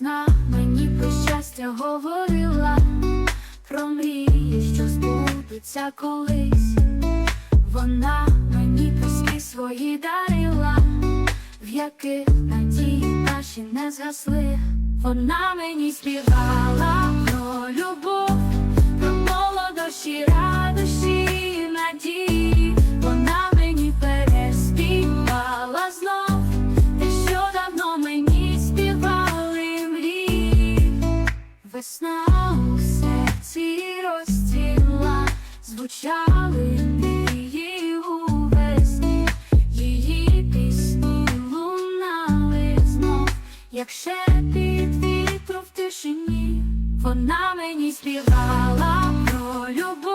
Весна мені про щастя говорила, про мрії, що збудуться колись. Вона мені пісні свої дарила, в яких надії наші не згасли. Вона мені співала про любов, про молодощі, Весна у серці розтіла, звучали її у весні, її пісні лунали знов, як шепіт вітру в тишині, вона мені співала про любов,